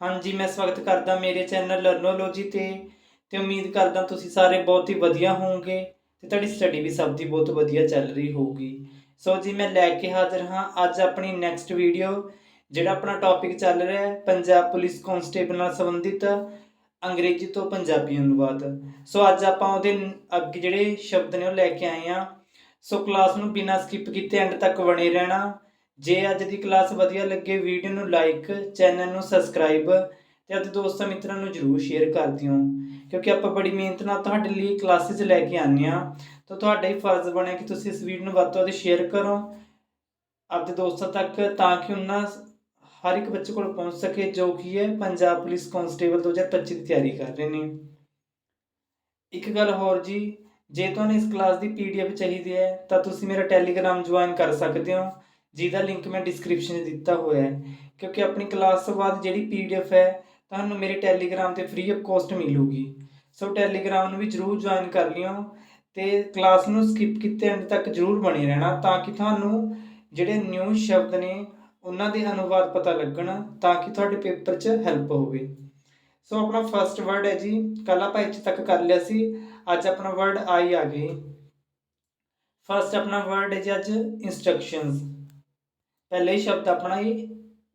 ਹਾਂਜੀ, ਮੈਂ ਸਵਾਗਤ ਕਰਦਾ ਮੇਰੇ ਚੈਨਲ ਲਰਨੋਲੋਜੀ ਤੇ ਤੇ ਉਮੀਦ ਕਰਦਾ ਤੁਸੀਂ ਸਾਰੇ ਬਹੁਤ ਹੀ ਵਧੀਆ ਹੋਵੋਗੇ ਤੇ ਤੁਹਾਡੀ ਸਟੱਡੀ ਵੀ ਸਭ ਦੀ ਬਹੁਤ ਵਧੀਆ ਚੱਲ ਰਹੀ ਹੋਊਗੀ। ਸੋ ਜੀ, ਮੈਂ ਲੈ ਕੇ ਹਾਜ਼ਰ ਹਾਂ ਅੱਜ ਆਪਣੀ ਨੈਕਸਟ ਵੀਡੀਓ ਜਿਹੜਾ ਆਪਣਾ ਟੌਪਿਕ ਚੱਲ ਰਿਹਾ ਹੈ, ਪੰਜਾਬ ਪੁਲਿਸ ਕਾਂਸਟੇਬਲ ਨਾਲ ਸੰਬੰਧਿਤ ਅੰਗਰੇਜ਼ੀ ਤੋਂ ਪੰਜਾਬੀ ਅਨੁਵਾਦ। ਸੋ ਅੱਜ ਆਪਾਂ ਉਹਦੇ ਅੱਗੇ ਜਿਹੜੇ ਸ਼ਬਦ ਨੇ ਉਹ ਲੈ ਕੇ ਆਏ ਆ ਸੋ ਕਲਾਸ ਨੂੰ ਬਿਨਾਂ ਸਕਿਪ ਕੀਤੇ ਐਂਡ ਤੱਕ ਬਣੇ ਰਹਿਣਾ। ਜੇ ਅੱਜ ਦੀ ਕਲਾਸ ਵਧੀਆ ਲੱਗੇ ਵੀਡੀਓ ਨੂੰ ਲਾਈਕ ਚੈਨਲ ਨੂੰ ਸਬਸਕ੍ਰਾਈਬ ਤੇ ਆਪਣੇ ਦੋਸਤਾਂ ਮਿੱਤਰਾਂ ਨੂੰ ਜਰੂਰ ਸ਼ੇਅਰ ਕਰ ਦਿਓ। ਕਿਉਂਕਿ ਆਪਾਂ ਬੜੀ ਮਿਹਨਤ ਨਾਲ ਤੁਹਾਡੇ ਲਈ ਕਲਾਸਿਸ ਲੈ ਕੇ ਆਉਂਦੇ ਆ ਤਾਂ ਤੁਹਾਡਾ ਹੀ ਫਰਜ਼ ਬਣਿਆ ਕਿ ਤੁਸੀਂ ਇਸ ਵੀਡੀਓ ਨੂੰ ਵੱਧ ਤੋਂ ਵੱਧ ਸ਼ੇਅਰ ਕਰੋ। ਆਪਣੇ ਦੋਸਤਾਂ ਤੱਕ ਤਾਂ ਕਿ ਉਹਨਾਂ ਹਰ ਇੱਕ ਬੱਚੇ ਕੋਲ ਪਹੁੰਚ ਸਕੇ, ਜੋ ਕਿ ਹੈ ਪੰਜਾਬ ਪੁਲਿਸ ਕਾਂਸਟੇਬਲ 2025 ਦੀ ਤਿਆਰੀ ਕਰ ਰਹੇ ਨੇ। ਇੱਕ ਗੱਲ ਹੋਰ ਜੀ, ਜੇ ਤੁਹਾਨੂੰ ਇਸ ਕਲਾਸ ਦੀ ਪੀਡੀਐਫ ਚਾਹੀਦੀ ਹੈ, ਤਾਂ ਤੁਸੀਂ ਮੇਰਾ ਟੈਲੀਗ੍ਰਾਮ ਜੁਆਇਨ ਕਰ ਸਕਦੇ ਹੋ। ਜਿਹਦਾ ਲਿੰਕ ਮੈਂ ਡਿਸਕ੍ਰਿਪਸ਼ਨ 'ਚ ਦਿੱਤਾ ਹੋਇਆ ਹੈ, ਕਿਉਂਕਿ ਆਪਣੀ ਕਲਾਸ ਤੋਂ ਬਾਅਦ ਜਿਹੜੀ ਪੀਡੀਐਫ ਹੈ, ਤੁਹਾਨੂੰ ਮੇਰੇ ਟੈਲੀਗ੍ਰਾਮ ਤੇ ਫ੍ਰੀ ਆਫ ਕਾਸਟ ਮਿਲੂਗੀ। ਸੋ ਟੈਲੀਗ੍ਰਾਮ ਨੂੰ ਵੀ ਜਰੂਰ ਜੁਆਇਨ ਕਰ ਲਿਓ ਤੇ ਕਲਾਸ ਨੂੰ ਸਕਿਪ ਕੀਤੇ ਐਂਡ ਤੱਕ ਜਰੂਰ ਬਣੇ ਰਹਿਣਾ, ਤਾਂ ਕਿ ਤੁਹਾਨੂੰ ਜਿਹੜੇ ਨਿਊ ਸ਼ਬਦ ਨੇ, ਉਹਨਾਂ ਦੇ ਅਨੁਵਾਦ ਪਤਾ ਲੱਗਣ, ਤਾਂ ਕਿ ਤੁਹਾਡੇ ਪੇਪਰ 'ਚ ਹੈਲਪ ਹੋਵੇ। ਸੋ ਆਪਣਾ ਫਰਸਟ ਵਰਡ ਹੈ ਜੀ ਕੱਲ ਆਪਾਂ ਇੱਥੇ ਤੱਕ ਕਰ ਲਿਆ ਸੀ, ਅੱਜ ਆਪਣਾ ਵਰਡ ਆਈ ਆ ਗਈ ਫਰਸਟ ਆਪਣਾ ਵਰਡ ਹੈ ਜੀ ਅੱਜ ਇਨਸਟਰਕਸ਼ਨਸ ਪਹਿਲੇ ਹੀ ਸ਼ਬਦ ਆਪਣਾ ਹੀ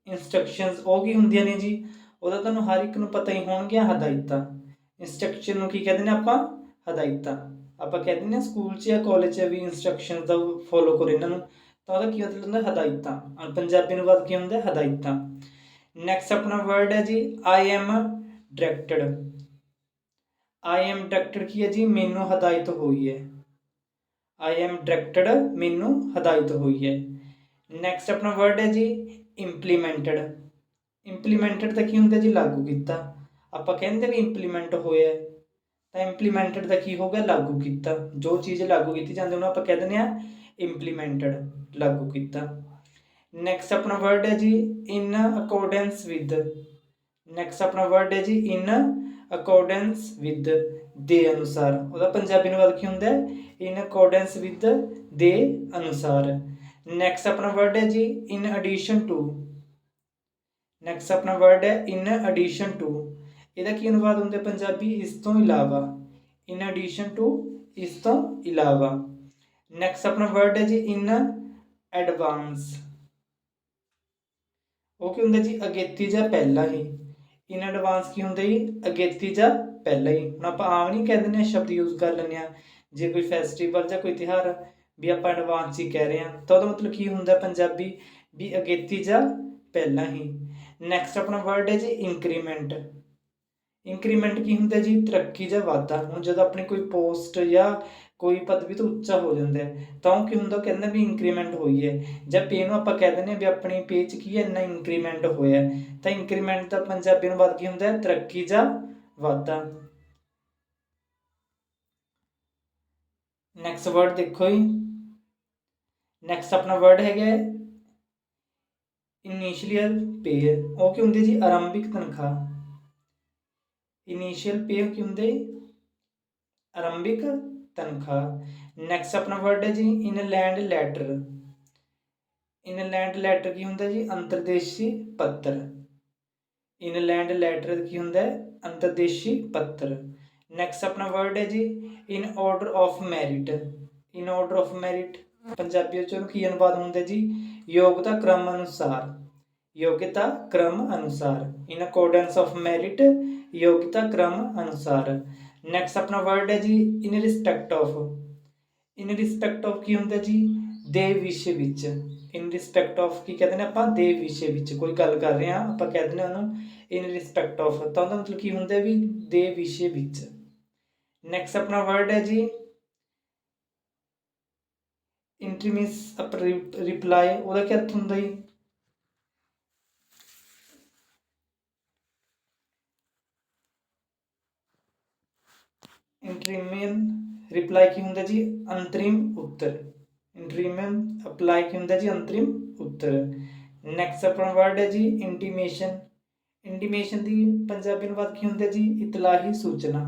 ਇਨਸਟਰਕਸ਼ਨਸ ਉਹ ਕੀ ਹੁੰਦੀਆਂ ਨੇ ਜੀ? ਉਹਦਾ ਤੁਹਾਨੂੰ ਹਰ ਇੱਕ ਨੂੰ ਪਤਾ ਹੀ ਹੋਣਗੀਆਂ ਹਦਾਇਤਾਂ। ਇਨਸਟਰਕਸ਼ਨ ਨੂੰ ਕੀ ਕਹਿੰਦੇ ਨੇ ਆਪਾਂ? ਹਦਾਇਤਾਂ। ਆਪਾਂ ਕਹਿੰਦੇ ਨੇ ਸਕੂਲ 'ਚ ਜਾਂ ਕਾਲਜ 'ਚ ਵੀ ਇਨਸਟਰਕਸ਼ਨਸ ਦਾ ਫੋਲੋ ਕਰੋ ਇਹਨਾਂ ਨੂੰ। ਤਾਂ ਉਹਦਾ ਕੀ ਮਤਲਬ ਹੁੰਦਾ? ਹਦਾਇਤਾਂ। ਔਰ ਪੰਜਾਬੀ ਨੂੰ ਬਾਅਦ ਕੀ ਹੁੰਦਾ? ਹਦਾਇਤਾਂ। ਨੈਕਸਟ ਆਪਣਾ ਵਰਡ ਹੈ ਜੀ I am directed I am directed ਕੀ ਹੈ ਜੀ? ਮੈਨੂੰ ਹਦਾਇਤ ਹੋਈ ਹੈ। ਆਈ ਐਮ ਡਾਇਰੈਕਟਡ ਮੈਨੂੰ ਹਦਾਇਤ ਹੋਈ ਹੈ। ਨੈਕਸਟ ਆਪਣਾ ਵਰਡ ਹੈ ਜੀ ਇੰਪਲੀਮੈਂਟਡ ਇੰਪਲੀਮੈਂਟਡ ਤਾਂ ਕੀ ਹੁੰਦਾ ਜੀ? ਲਾਗੂ ਕੀਤਾ। ਆਪਾਂ ਕਹਿੰਦੇ ਵੀ ਇੰਪਲੀਮੈਂਟ ਹੋਇਆ ਤਾਂ ਇੰਪਲੀਮੈਂਟਡ ਦਾ ਕੀ ਹੋ ਗਿਆ ਲਾਗੂ ਕੀਤਾ। ਜੋ ਚੀਜ਼ ਲਾਗੂ ਕੀਤੀ ਜਾਂਦੀ, ਉਹਨੂੰ ਆਪਾਂ ਕਹਿ ਦਿੰਦੇ ਆ ਇੰਪਲੀਮੈਂਟਡ ਲਾਗੂ ਕੀਤਾ। ਨੈਕਸਟ ਆਪਣਾ ਵਰਡ ਹੈ ਜੀ ਇਨ ਅਕੋਰਡੈਂਸ ਵਿਦ ਨੈਕਸਟ ਆਪਣਾ ਵਰਡ ਹੈ ਜੀ ਇਨ ਅਕੋਰਡੈਂਸ ਵਿਦ ਦੇ ਅਨੁਸਾਰ। ਉਹਦਾ ਪੰਜਾਬੀ ਅਨੁਵਾਦ ਕੀ ਹੁੰਦਾ ਹੈ? ਇਨ ਅਕੋਰਡੈਂਸ ਵਿਦ ਦੇ ਅਨੁਸਾਰ। ਨੈਕਸਟ ਆਪਣਾ ਵਰਡ ਹੈ ਜੀ ਇਨ ਐਡੀਸ਼ਨ ਟੂ ਨੈਕਸਟ ਆਪਣਾ ਵਰਡ ਹੈ ਇਨ ਐਡੀਸ਼ਨ ਟੂ ਇਹਦਾ ਕੀ ਅਨੁਵਾਦ ਹੁੰਦਾ ਪੰਜਾਬੀ? ਇਸ ਤੋਂ ਇਲਾਵਾ। ਇਨ ਐਡੀਸ਼ਨ ਟੂ ਇਸ ਤੋਂ ਇਲਾਵਾ। ਨੈਕਸਟ ਆਪਣਾ ਵਰਡ ਹੈ ਜੀ ਇਨ ਐਡਵਾਂਸ ਉਹ ਕੀ ਹੁੰਦਾ ਜੀ? ਅਗੇਤੀ ਜਾਂ ਪਹਿਲਾਂ ਹੀ। ਇਨ ਐਡਵਾਂਸ ਕੀ ਹੁੰਦਾ ਜੀ? ਅਗੇਤੀ ਜਾਂ ਪਹਿਲਾਂ ਹੀ। ਹੁਣ ਆਪਾਂ ਆਮ ਨਹੀਂ ਕਹਿੰਦੇ ਨੇ, ਸ਼ਬਦ ਯੂਜ਼ ਕਰ ਲੈਂਦੇ ਆ ਜੇ ਕੋਈ ਫੈਸਟੀਵਲ ਜਾਂ ਕੋਈ ਤਿਉਹਾਰ ਵੀ ਆਪਾਂ ਐਡਵਾਂਸ ਹੀ ਕਹਿ ਰਹੇ ਹਾਂ। ਤਾਂ ਉਹਦਾ ਮਤਲਬ ਕੀ ਹੁੰਦਾ ਪੰਜਾਬੀ? ਵੀ ਅਗੇਤੀ ਜਾਂ ਪਹਿਲਾਂ ਹੀ। ਨੈਕਸਟ ਆਪਣਾ ਵਰਡ ਹੈ ਜੀ ਇੰਕਰੀਮੈਂਟ ਇੰਕਰੀਮੈਂਟ ਕੀ ਹੁੰਦਾ ਜੀ? ਤਰੱਕੀ ਜਾਂ ਵਾਧਾ। ਹੁਣ ਜਦੋਂ ਆਪਣੀ ਕੋਈ ਪੋਸਟ ਜਾਂ ਕੋਈ ਪਦਵੀ ਤੋਂ ਉੱਚਾ ਹੋ ਜਾਂਦਾ ਹੈ, ਤਾਂ ਉਹ ਕੀ ਹੁੰਦਾ? ਉਹ ਕਹਿੰਦਾ ਵੀ ਇੰਕਰੀਮੈਂਟ ਹੋਈ ਹੈ। ਜਾਂ ਪੇ ਨੂੰ ਆਪਾਂ ਕਹਿ ਦਿੰਦੇ ਹਾਂ ਵੀ ਆਪਣੀ ਪੇ 'ਚ ਕੀ ਹੈ? ਇੰਨਾ ਇੰਕਰੀਮੈਂਟ ਹੋਇਆ ਤਾਂ ਇੰਕਰੀਮੈਂਟ ਦਾ ਪੰਜਾਬੀ ਨੂੰ ਬਾਅਦ ਕੀ ਹੁੰਦਾ ਹੈ? ਤਰੱਕੀ ਜਾਂ ਵਾਧਾ। ਨੈਕਸਟ ਵਰਡ ਦੇਖੋ ਜੀ। ਨੈਕਸਟ ਆਪਣਾ ਵਰਡ ਹੈਗਾ ਇਨੀਸ਼ੀਅਲ ਪੇ ਉਹ ਕੀ ਹੁੰਦੀ ਜੀ ਆਰੰਭਿਕ ਤਨਖਾਹ। ਇਨੀਸ਼ੀਅਲ ਪੇ ਕੀ ਹੁੰਦੇ? ਆਰੰਭਿਕ ਤਨਖਾਹ। ਨੈਕਸਟ ਆਪਣਾ ਵਰਡ ਹੈ ਜੀ ਇਨਲੈਂਡ ਲੈਟਰ ਇਨਲੈਂਡ ਲੈਟਰ ਕੀ ਹੁੰਦਾ ਜੀ? ਅੰਤਰਦੇਸ਼ੀ ਪੱਤਰ। ਇਨਲੈਂਡ ਲੈਟਰ ਕੀ ਹੁੰਦਾ? ਹੈ ਅੰਤਰਦੇਸ਼ੀ ਪੱਤਰ। ਨੈਕਸਟ ਆਪਣਾ ਵਰਡ ਹੈ ਜੀ in order of merit in order of merit Punjabi ਵਿੱਚ ਉਹਨੂੰ ਕੀ ਅਨੁਵਾਦ ਹੁੰਦਾ ਜੀ? ਯੋਗਤਾ ਕ੍ਰਮ ਅਨੁਸਾਰ, ਯੋਗਤਾ ਕ੍ਰਮ ਅਨੁਸਾਰ ਇਨ ਅਕੋਰਡੈਂਸ ਆਫ ਮੈਰਿਟ ਯੋਗਤਾ ਕ੍ਰਮ ਅਨੁਸਾਰ। ਨੈਕਸਟ ਆਪਣਾ ਵਰਡ ਹੈ ਜੀ in respect of in respect of ਕੀ ਹੁੰਦਾ ਜੀ? ਦੇ ਵਿਸ਼ੇ ਵਿੱਚ। ਇਨ ਰਿਸਪੈਕਟ ਆਫ ਕੀ ਕਹਿੰਦੇ ਨੇ ਆਪਾਂ? ਦੇ ਵਿਸ਼ੇ ਵਿੱਚ। ਕੋਈ ਗੱਲ ਕਰ ਰਹੇ ਹਾਂ, ਆਪਾਂ ਕਹਿੰਦੇ ਨੇ ਉਹਨੂੰ ਇਨ ਰਿਸਪੈਕਟ ਆਫ ਤਾਂ ਉਹਦਾ ਮਤਲਬ ਕੀ ਹੁੰਦਾ ਵੀ, ਦੇ ਵਿਸ਼ੇ ਵਿੱਚ। ਨੈਕਸਟ ਆਪਣਾ ਵਰਡ ਹੈ ਜੀ ਇੰਟਰੀਮਿਸ ਰਿਪਲਾਈ ਉਹਦਾ ਕੀ ਅਰਥ ਹੁੰਦਾ ਜੀ? ਇੰਟਰੀਮਿਨ ਰਿਪਲਾਈ ਕੀ ਹੁੰਦਾ ਜੀ? ਅੰਤਰਿਮ ਉੱਤਰ। ਇੰਟਰੀਮਿਨ ਅਪਲਾਈ ਕੀ ਹੁੰਦਾ ਜੀ? ਅੰਤਰਿਮ ਉੱਤਰ। ਨੈਕਸਟ ਆਪਣਾ ਵਰਡ ਹੈ ਜੀ ਇੰਟੀਮੇਸ਼ਨ ਇੰਟੀਮੇਸ਼ਨ ਦੀ ਪੰਜਾਬੀ ਅਨੁਵਾਦ ਕੀ ਹੁੰਦਾ ਜੀ? ਇਤਲਾਹੀ ਸੂਚਨਾ।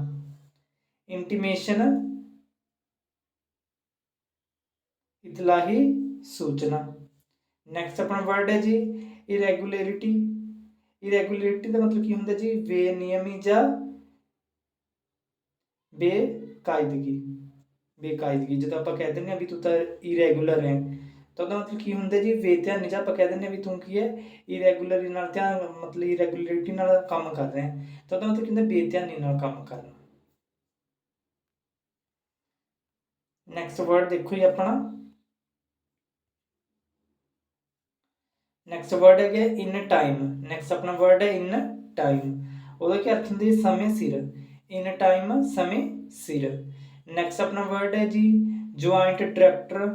ਇੰਟੀਮੇਸ਼ਨ ਇਤਲਾਹੀ ਸੂਚਨਾ। ਨੈਕਸਟ ਆਪਣਾ ਵਰਡ ਹੈ ਜੀ ਇਰੈਗੂਲਰਿਟੀ ਇਰੈਗੂਲਰਿਟੀ ਦਾ ਮਤਲਬ ਕੀ ਹੁੰਦਾ ਜੀ? ਬੇਨਿਯਮੀ ਜਾਂ ਬੇਕਾਇਦਗੀ। ਬੇਕਾਇਦਗੀ, ਜਦੋਂ ਆਪਾਂ ਕਹਿ ਦਿੰਦੇ ਆ ਵੀ ਤੂੰ ਤਾਂ ਇਰੈਗੂਲਰ ਹੈ, ਤਾਂ ਉਹਦਾ ਮਤਲਬ ਕੀ ਹੁੰਦਾ ਜੀ? ਬੇਧਿਆਨੀ ਜਾਂ ਆਪਾਂ ਕਹਿ ਦਿੰਦੇ ਆ ਵੀ ਤੂੰ ਕੀ ਹੈ? ਇਰੈਗੂਲਰੀ ਨਾਲ ਧਿਆਨ ਮਤਲਬ ਇਰੈਗੂਲਰਿਟੀ ਨਾਲ ਕੰਮ ਕਰ ਰਿਹਾ। ਤਾਂ ਉਹਦਾ ਮਤਲਬ ਕੀ ਬੇਧਿਆਨੀ ਨਾਲ ਕੰਮ ਕਰਨਾ। ਨੈਕਸਟ ਵਰਡ ਦੇਖੋ ਜੀ ਆਪਣਾ। ਨੈਕਸਟ ਵਰਡ ਹੈ ਇਨ ਟਾਈਮ ਨੈਕਸਟ ਆਪਣਾ ਵਰਡ ਹੈ ਇਨ ਟਾਈਮ ਉਹਦਾ ਕੀ ਅਰਥ ਹੁੰਦਾ ਸਮੇਂ ਸਿਰ। ਇਨ ਟਾਈਮ ਸਮੇਂ ਸਿਰ। ਨੈਕਸਟ ਆਪਣਾ ਵਰਡ ਹੈ ਜੀ ਜੁਆਇੰਟ ਡਾਇਰੈਕਟਰ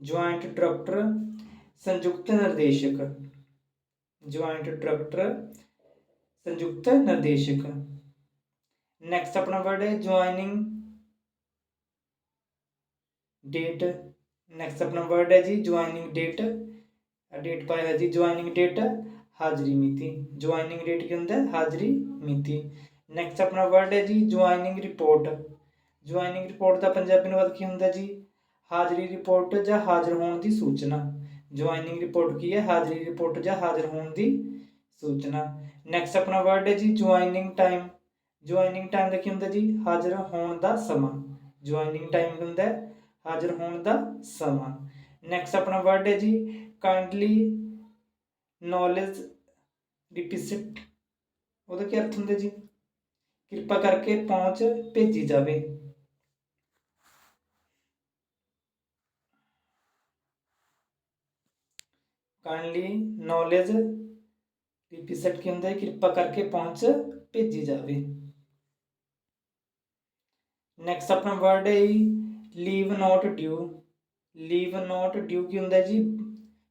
ਜੁਆਇੰਟ ਡਾਇਰੈਕਟਰ ਸੰਯੁਕਤ ਨਿਰਦੇਸ਼ਕ। ਜੁਆਇੰਟ ਡਾਇਰੈਕਟਰ ਸੰਯੁਕਤ ਨਿਰਦੇਸ਼ਕ। ਨੈਕਸਟ ਆਪਣਾ ਵਰਡ ਹੈ ਜੁਆਇਨਿੰਗ ਡੇਟ ਨੈਕਸਟ ਆਪਣਾ ਵਰਡ ਹੈ ਜੀ ਜੁਆਇਨਿੰਗ ਡੇਟ ਡੇਟ ਪਾਇਆ ਹੈ ਜੀ ਜੁਆਇਨਿੰਗ ਡੇਟ ਹਾਜ਼ਰੀ ਮਿਤੀ। ਜੁਆਇਨਿੰਗ ਡੇਟ ਕੀ ਹੁੰਦਾ ਹੈ? ਹਾਜ਼ਰੀ ਮਿਤੀ। ਨੈਕਸਟ ਆਪਣਾ ਵਰਡ ਹੈ ਜੀ ਜੁਆਇਨਿੰਗ ਰਿਪੋਰਟ ਜੁਆਇਨਿੰਗ ਰਿਪੋਰਟ ਦਾ ਪੰਜਾਬੀ ਅਨੁਵਾਦ ਕੀ ਹੁੰਦਾ ਜੀ? ਹਾਜ਼ਰੀ ਰਿਪੋਰਟ ਜਾਂ ਹਾਜ਼ਰ ਹੋਣ ਦੀ ਸੂਚਨਾ। ਜੁਆਇਨਿੰਗ ਰਿਪੋਰਟ ਕੀ ਹੈ? ਹਾਜ਼ਰੀ ਰਿਪੋਰਟ ਜਾਂ ਹਾਜ਼ਰ ਹੋਣ ਦੀ ਸੂਚਨਾ। ਨੈਕਸਟ ਆਪਣਾ ਵਰਡ ਹੈ ਜੀ ਜੁਆਇਨਿੰਗ ਟਾਈਮ ਜੁਆਇਨਿੰਗ ਟਾਈਮ ਦਾ ਕੀ ਹੁੰਦਾ ਜੀ? ਹਾਜ਼ਰ ਹੋਣ ਦਾ ਸਮਾਂ। ਜੁਆਇਨਿੰਗ ਟਾਈਮ ਹੁੰਦਾ ਹੈ? ਹਾਜ਼ਰ ਹੋਣ ਦਾ ਸਮਾਂ। ਨੈਕਸਟ ਆਪਣਾ ਵਰਡ ਹੈ ਜੀ ਕਾਈਂਡਲੀ ਨੌਲੇਜ ਰਿਪੀਟ ਉਹਦਾ ਕੀ ਅਰਥ ਹੁੰਦਾ ਜੀ? ਕਿਰਪਾ ਕਰਕੇ ਪਹੁੰਚ ਭੇਜੀ ਜਾਵੇ। ਕਾਈਂਡਲੀ ਨੌਲੇਜ ਰਿਪੀਟ ਕੀ ਹੁੰਦਾ ਹੈ? ਕਿਰਪਾ ਕਰਕੇ ਪਹੁੰਚ ਭੇਜੀ ਜਾਵੇ। ਨੈਕਸਟ ਆਪਣਾ ਵਰਡ ਹੈ leave not due. Leave not due ਕੀ ਹੁੰਦਾ ਜੀ?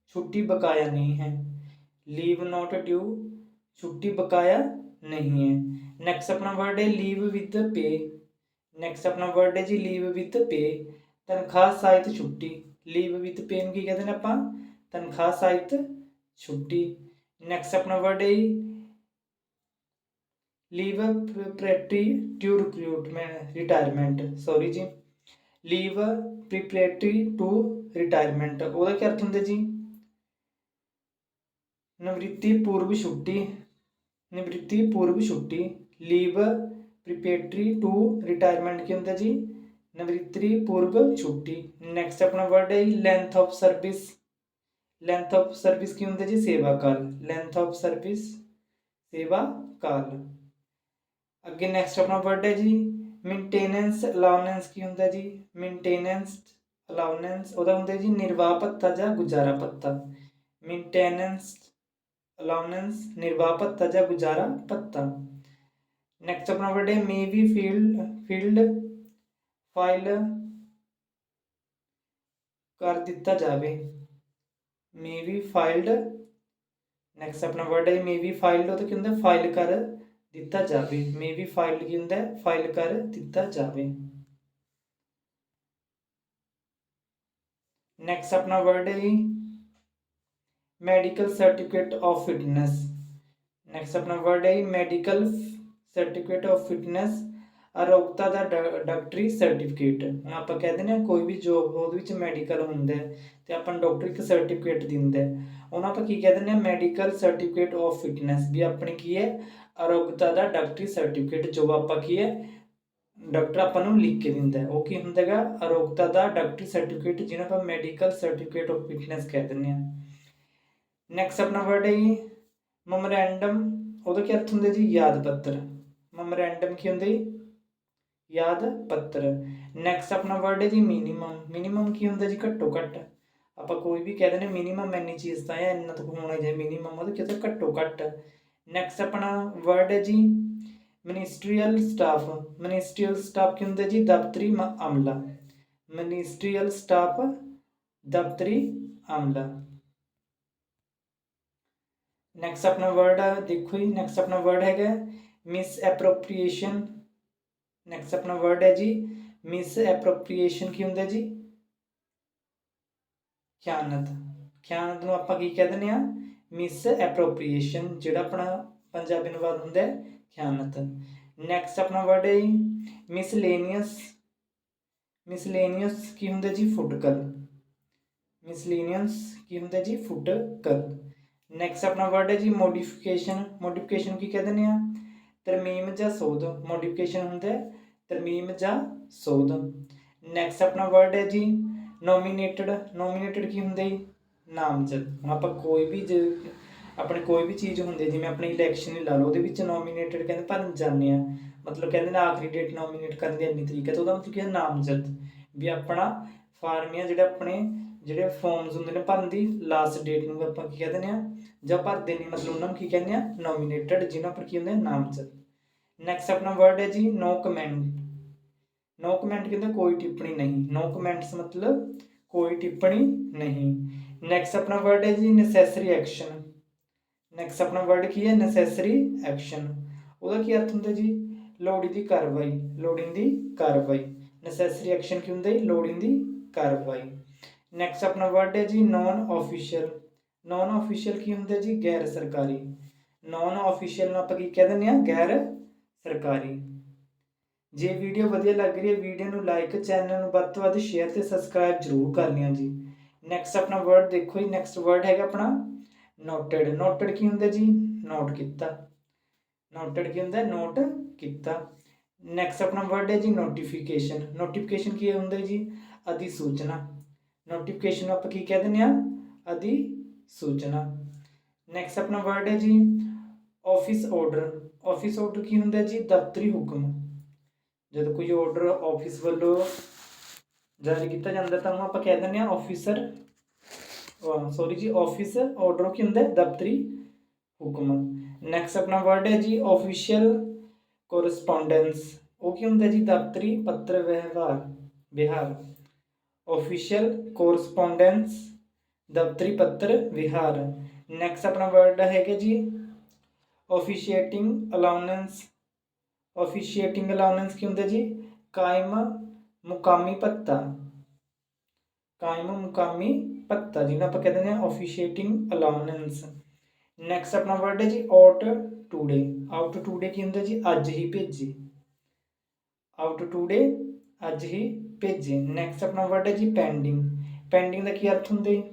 ਛੁੱਟੀ ਬਕਾਇਆ ਨਹੀਂ ਹੈ। ਲੀਵ ਨਾਟ ਡਿਊ ਛੁੱਟੀ ਬਕਾਇਆ ਨਹੀਂ ਹੈ। ਨੈਕਸਟ ਆਪਣਾ ਵਰਡ ਹੈ ਲੀਵ ਵਿਦ ਪੇ। ਨੈਕਸਟ ਆਪਣਾ ਵਰਡ ਹੈ ਜੀ ਲੀਵ ਵਿਦ ਪੇ। ਤਨਖਾਹ ਸਹਾਇਤ ਛੁੱਟੀ। ਲੀਵ ਵਿਦ ਪੇ ਨੂੰ ਕੀ ਕਹਿੰਦੇ ਨੇ ਆਪਾਂ? ਤਨਖਾਹ ਸਹਾਇਤ ਛੁੱਟੀ। ਨੈਕਸਟ ਆਪਣਾ ਵਰਡ ਹੈ leave preparatory to recruitment retirement sorry ਜੀ। ਲੀਵ ਪ੍ਰੀਪਰੇਟਰੀ ਟੂ ਰਿਟਾਇਰਮੈਂਟ ਉਹਦਾ ਕੀ ਅਰਥ ਹੁੰਦਾ ਜੀ? ਨਿਵ੍ਰਿੱਤੀ ਪੂਰਵ ਛੁੱਟੀ, ਨਿਵ੍ਰਿੱਤੀ ਪੂਰਵ ਛੁੱਟੀ ਲੀਵ ਪ੍ਰੀਪਰੇਟਰੀ ਟੂ ਰਿਟਾਇਰਮੈਂਟ ਕੀ ਹੁੰਦਾ ਜੀ? ਨਿਵ੍ਰਿੱਤੀ ਪੂਰਵ ਛੁੱਟੀ। ਨੈਕਸਟ ਆਪਣਾ ਵਰਡ ਹੈ length of service length of service ਕੀ ਹੁੰਦਾ ਜੀ? ਸੇਵਾ ਕਾਲ। ਲੈਂਥ ਆਫ ਸਰਵਿਸ ਸੇਵਾ ਕਾਲ। ਅੱਗੇ ਨੈਕਸਟ ਆਪਣਾ ਵਰਡ ਹੈ ਜੀ ਮੇਨਟੇਨੈਂਸ ਅਲਾਉਨੈਂਸ ਕੀ ਹੁੰਦਾ ਜੀ? ਮੇਨਟੇਨੈਂਸ ਅਲਾਉਨੈਂਸ ਉਹਦਾ ਹੁੰਦਾ ਜੀ ਨਿਰਵਾਹ ਭੱਤਾ ਜਾਂ ਗੁਜ਼ਾਰਾ ਭੱਤਾ। ਮੇਨਟੇਨੈਂਸ ਅਲਾਉਨੈਂਸ ਨਿਰਵਾਹ ਭੱਤਾ ਜਾਂ ਗੁਜ਼ਾਰਾ ਭੱਤਾ। ਨੈਕਸਟ ਆਪਣਾ ਵਰਡ ਹੈ may be filed filed file ਕਰ ਦਿੱਤਾ ਜਾਵੇ। ਮੇ ਵੀ ਫਾਈਲਡ ਨੈਕਸਟ ਆਪਣਾ ਵਰਡ ਹੈ ਮੇ ਵੀ ਫਾਈਲਡ ਉਹ ਤਾਂ ਕੀ ਹੁੰਦਾ? ਫਾਈਲ ਕਰ ਦਿੱਤਾ ਜਾਵੇ। ਮੇ ਵੀ ਫਾਈਲ ਕੀ ਹੁੰਦਾ ਫਾਈਲ ਕਰ ਦਿੱਤਾ ਜਾਵੇ। ਨੈਕਸਟ ਆਪਣਾ ਵਰਡ ਹੈ medical certificate of fitness next ਆਪਣਾ ਵਰਡ ਹੈ ਮੈਡੀਕਲ ਸਰਟੀਫਿਕੇਟ ਆਫ ਫਿਟਨੈਸ ਅਰੋਗਤਾ ਦਾ ਡਾਕਟਰੀ ਸਰਟੀਫਿਕੇਟ ਹੁਣ ਆਪਾਂ ਕਹਿੰਦੇ ਨੇ ਕੋਈ ਵੀ ਜੋਬ ਉਹਦੇ ਵਿੱਚ ਮੈਡੀਕਲ ਹੁੰਦਾ ਹੈ ਤੇ ਆਪਾਂ ਡਾਕਟਰ ਇੱਕ ਸਰਟੀਫਿਕੇਟ ਦਿੰਦਾ ਹੈ। ਉਹਨਾਂ ਆਪਾਂ ਕੀ ਕਹਿੰਦੇ ਨੇ ਮੈਡੀਕਲ ਸਰਟੀਫਿਕੇਟ ਆਫ ਫਿਟਨੈਸ ਵੀ ਆਪਣੀ ਕੀ ਹੈ? ਅਰੋਗਤਾ ਦਾ ਡਾਕਟਰੀ ਸਰਟੀਫਿਕੇਟ ਜੋ ਆਪਾਂ ਕੀ ਹੈ, ਡਾਕਟਰ ਆਪਾਂ ਨੂੰ ਲਿਖ ਕੇ ਦਿੰਦਾ ਹੈ। ਉਹ ਕੀ ਹੁੰਦਾ ਅਰੋਗਤਾ ਦਾ ਡਾਕਟਰੀ ਸਰਟੀਫਿਕੇਟ ਜਿਹਨੂੰ ਆਪਾਂ ਮੈਡੀਕਲ ਸਰਟੀਫਿਕੇਟ ਆਫ ਫਿਟਨੈਸ ਕਹਿ ਦਿੰਦੇ ਆ ਨੈਕਸਟ ਆਪਣਾ ਵਰਡ ਹੈ ਮੈਮੋਰੈਂਡਮ ਉਹਦਾ ਕੀ ਅਰਥ ਹੁੰਦਾ ਜੀ? ਯਾਦ ਪੱਤਰ। ਮੈਮੋਰੈਂਡਮ ਕੀ ਹੁੰਦਾ ਜੀ? ਯਾਦ ਪੱਤਰ। ਨੈਕਸਟ ਆਪਣਾ ਵਰਡ ਹੈ ਜੀ ਮਿਨੀਮਮ ਮਿਨੀਮਮ ਕੀ ਹੁੰਦਾ ਜੀ? ਘੱਟੋ ਘੱਟ। ਆਪਾਂ ਕੋਈ ਵੀ ਕਹਿ ਦਿੰਦੇ ਮਿਨੀਮਮ ਇੰਨੀ ਚੀਜ਼ ਤਾਂ ਹੈ, ਇੰਨਾ ਤਾਂ ਹੋਣਾ ਚਾਹੀਦਾ ਮਿਨੀਮਮ ਉਹਦਾ ਕਿਤੇ ਘੱਟੋ ਘੱਟ। ਨੈਕਸਟ ਆਪਣਾ ਵਰਡ ਹੈ ਜੀ ਮਿਨਿਸਟਰੀਅਲ ਸਟਾਫ ਮਿਨਿਸਟਰੀਅਲ ਸਟਾਫ ਕੀ ਹੁੰਦਾ ਜੀ? ਦਫ਼ਤਰੀ ਅਮਲਾ। ਮਿਨਿਸਟਰੀਅਲ ਸਟਾਫ ਦਫ਼ਤਰੀ ਅਮਲਾ। ਨੈਕਸਟ ਆਪਣਾ ਵਰਡ ਦੇਖੋ ਜੀ ਨੈਕਸਟ ਆਪਣਾ ਵਰਡ ਹੈਗਾ ਮਿਸ ਐਪਰੋਪ੍ਰੀਏਸ਼ਨ ਨੈਕਸਟ ਆਪਣਾ ਵਰਡ ਹੈ ਜੀ ਮਿਸ ਐਪਰੋਪ੍ਰੀਏਸ਼ਨ ਕੀ ਹੁੰਦਾ ਜੀ? ਖਿਆਨਤ। ਖਿਆਨਤ ਨੂੰ ਆਪਾਂ ਕੀ ਕਹਿ ਦਿੰਦੇ ਆ ਮਿਸ ਐਪਰੋਪ੍ਰੀਏਸ਼ਨ ਜਿਹੜਾ ਆਪਣਾ ਪੰਜਾਬੀ ਅਨੁਵਾਦ ਹੁੰਦਾ ਹੈ, ਖਿਆਨਤ। ਨੈਕਸਟ ਆਪਣਾ ਵਰਡ ਹੈ ਮਿਸਲੇਨੀਅਸ ਮਿਸਲੇਨੀਅਸ ਕੀ ਹੁੰਦਾ ਜੀ? ਫੁੱਟਕਲ। ਮਿਸਲੇਨੀਅਸ ਕੀ ਹੁੰਦਾ ਜੀ? ਫੁੱਟਕਲ। ਨੈਕਸਟ ਆਪਣਾ ਵਰਡ ਹੈ ਜੀ ਮੋਡੀਫਿਕੇਸ਼ਨ ਮੋਡੀਫਿਕੇਸ਼ਨ ਕੀ ਕਹਿੰਦੇ ਨੇ ਆ ਤਰਮੀਮ ਜਾਂ ਸੋਧ। ਮੋਡੀਫਿਕੇਸ਼ਨ ਹੁੰਦਾ ਹੈ, ਤਰਮੀਮ ਜਾਂ ਸੋਧ। ਨੈਕਸਟ ਆਪਣਾ ਵਰਡ ਹੈ ਜੀ ਨੋਮੀਨੇਟਡ ਨੋਮੀਨੇਟਡ ਕੀ ਹੁੰਦਾ ਜੀ? ਨਾਮਜ਼ਦ ਹੁਣ ਆਪਾਂ ਕੋਈ ਵੀ ਜੇ ਆਪਣੇ ਕੋਈ ਵੀ ਚੀਜ਼ ਹੁੰਦੀ ਹੈ, ਜਿਵੇਂ ਆਪਣੀ ਇਲੈਕਸ਼ਨ ਹੀ ਲਾ ਲਓ ਉਹਦੇ ਵਿੱਚ ਨੋਮੀਨੇਟਡ ਕਹਿੰਦੇ ਭਰਨ ਜਾਂਦੇ ਆ। ਮਤਲਬ ਕਹਿੰਦੇ ਨੇ ਆਖਰੀ ਡੇਟ ਨੋਮੀਨੇਟ ਕਰਨ ਦੀ ਇੰਨੀ ਤਰੀਕ ਹੈ ਤਾਂ ਉਹਦਾ ਮਤਲਬ ਕੀ ਹੈ? ਨਾਮਜ਼ਦ ਵੀ ਆਪਣਾ ਫਾਰਮੀਆਂ ਜਿਹੜੇ ਆਪਣੇ ਜਿਹੜੇ ਫਾਰਮਸ ਹੁੰਦੇ ਨੇ ਭਰਨ ਦੀ ਲਾਸਟ ਡੇਟ ਨੂੰ ਆਪਾਂ ਕੀ ਕਹਿੰਦੇ ਆ? ਜਾਂ ਭਰਦੇ ਨੇ ਮਤਲਬ ਉਹਨਾਂ ਨੂੰ ਕੀ ਕਹਿੰਦੇ ਆ? ਨੋਮੀਨੇਟਡ ਜਿਹਨਾਂ ਪਰ ਕੀ ਹੁੰਦੇ ਆ? ਨਾਮਜ਼ਦ ਨੈਕਸਟ ਆਪਣਾ ਵਰਡ ਹੈ ਜੀ ਨੋ ਕਮੈਂਟ ਨੋ ਕਮੈਂਟ ਕਹਿੰਦੇ ਕੋਈ ਟਿੱਪਣੀ ਨਹੀਂ। ਨੋ ਕਮੈਂਟਸ ਮਤਲਬ ਕੋਈ ਟਿੱਪਣੀ ਨਹੀਂ। ਨੈਕਸਟ ਆਪਣਾ ਵਰਡ ਹੈ ਜੀ ਨੈਸੈਸਰੀ ਐਕਸ਼ਨ ਨੈਕਸਟ ਆਪਣਾ ਵਰਡ ਕੀ ਹੈ? ਨੈਸੈਸਰੀ ਐਕਸ਼ਨ ਉਹਦਾ ਕੀ ਅਰਥ ਹੁੰਦਾ ਜੀ? ਲੋੜੀਂਦੀ ਕਾਰਵਾਈ ਲੋੜੀਂਦੀ ਕਾਰਵਾਈ। ਨੈਸੈਸਰੀ ਐਕਸ਼ਨ ਕੀ ਹੁੰਦਾ ਜੀ? ਲੋੜੀਂਦੀ ਕਾਰਵਾਈ। ਨੈਕਸਟ ਆਪਣਾ ਵਰਡ ਹੈ ਜੀ ਨਾਨ ਆਫੀਸ਼ੀਅਲ ਨਾਨ ਆਫੀਸ਼ੀਅਲ ਕੀ ਹੁੰਦਾ ਜੀ? ਗੈਰ ਸਰਕਾਰੀ। ਨਾਨ ਆਫੀਸ਼ੀਅਲ ਨੂੰ ਆਪਾਂ ਕੀ ਕਹਿ ਦਿੰਦੇ ਆ ਗੈਰ ਸਰਕਾਰੀ। ਜੇ ਵੀਡੀਓ ਵਧੀਆ ਲੱਗ ਰਹੀ ਹੈ ਵੀਡੀਓ ਨੂੰ ਲਾਈਕ ਚੈਨਲ ਨੂੰ ਵੱਧ ਤੋਂ ਵੱਧ ਸ਼ੇਅਰ ਤੇ ਸਬਸਕ੍ਰਾਈਬ ਜ਼ਰੂਰ ਕਰ ਲਿਓ ਜੀ। ਨੈਕਸਟ ਆਪਣਾ ਵਰਡ ਦੇਖੋ ਜੀ ਨੈਕਸਟ ਵਰਡ ਹੈਗਾ ਆਪਣਾ ਨੋਟਡ ਨੋਟਡ ਕੀ ਹੁੰਦਾ ਜੀ? ਨੋਟ ਕੀਤਾ। ਨੋਟਡ ਕੀ ਹੁੰਦਾ? ਨੋਟ ਕੀਤਾ। ਨੈਕਸਟ ਆਪਣਾ ਵਰਡ ਹੈ ਜੀ ਨੋਟੀਫਿਕੇਸ਼ਨ ਨੋਟੀਫਿਕੇਸ਼ਨ ਕੀ ਹੁੰਦਾ ਜੀ? ਅਧਿਸੂਚਨਾ। ਨੋਟੀਫਿਕੇਸ਼ਨ ਨੂੰ ਆਪਾਂ ਕੀ ਕਹਿ ਦਿੰਦੇ ਆ ਅਧਿਸੂਚਨਾ। ਨੈਕਸਟ ਆਪਣਾ ਵਰਡ ਹੈ ਜੀ ਆਫਿਸ ਆਰਡਰ ਆਫਿਸ ਆਰਡਰ ਕੀ ਹੁੰਦਾ ਜੀ? ਦਫ਼ਤਰੀ ਹੁਕਮ। ਜਦੋਂ ਕੋਈ ਆਰਡਰ ਆਫਿਸ ਵੱਲੋਂ ਜਾਰੀ ਕੀਤਾ ਜਾਂਦਾ ਤਾਂ ਉਹਨੂੰ ਆਪਾਂ ਕਹਿ ਦਿੰਦੇ ਆ ਆਫੀਸਰ ਸੌਰੀ ਜੀ ਆਫਿਸ ਆਰਡਰ ਕੀ ਹੁੰਦਾ ਦਫ਼ਤਰੀ ਹੁਕਮ। ਨੈਕਸਟ ਆਪਣਾ ਵਰਡ ਹੈ ਜੀ ਆਫੀਸ਼ੀਅਲ ਕੋਰਸਪੋਂਡੈਂਸ ਉਹ ਕੀ ਹੁੰਦਾ ਜੀ? ਦਫ਼ਤਰੀ, ਪੱਤਰ ਵਿਵਹਾਰ, ਵਿਹਾਰ। ਆਫੀਸ਼ੀਅਲ ਕੋਰਸਪੋਂਡੈਂਸ ਦਫ਼ਤਰੀ, ਪੱਤਰ ਵਿਹਾਰ ਨੈਕਸਟ ਆਪਣਾ ਵਰਡ ਹੈਗਾ ਜੀ ਆਫੀਸ਼ੀਏਟਿੰਗ ਅਲਾਉਨੈਂਸ ਆਫੀਸ਼ੀਏਟਿੰਗ ਅਲਾਉਨੈਂਸ ਕੀ ਹੁੰਦਾ ਜੀ? ਕਾਇਮ ਮੁਕਾਮੀ ਭੱਤਾ। ਕਾਇਮ ਮੁਕਾਮੀ ਭੱਤਾ, ਜਿਹਨੂੰ ਆਪਾਂ ਕਹਿੰਦੇ ਨੇ ਆਫੀਸ਼ੀਏਟਿੰਗ ਅਲਾਉਨੈਂਸ ਨੈਕਸਟ ਆਪਣਾ ਵਰਡ ਹੈ ਜੀ ਆਊਟ ਟੂਡੇ ਆਊਟ ਟੂਡੇ ਕੀ ਹੁੰਦਾ ਜੀ? ਅੱਜ ਹੀ ਭੇਜੀ। ਆਊਟ ਟੂਡੇ ਅੱਜ ਹੀ ਭੇਜੇ। ਨੈਕਸਟ ਆਪਣਾ ਵਰਡ ਹੈ ਜੀ ਪੈਂਡਿੰਗ ਪੈਂਡਿੰਗ ਦਾ ਕੀ ਅਰਥ ਹੁੰਦਾ? ਜੀ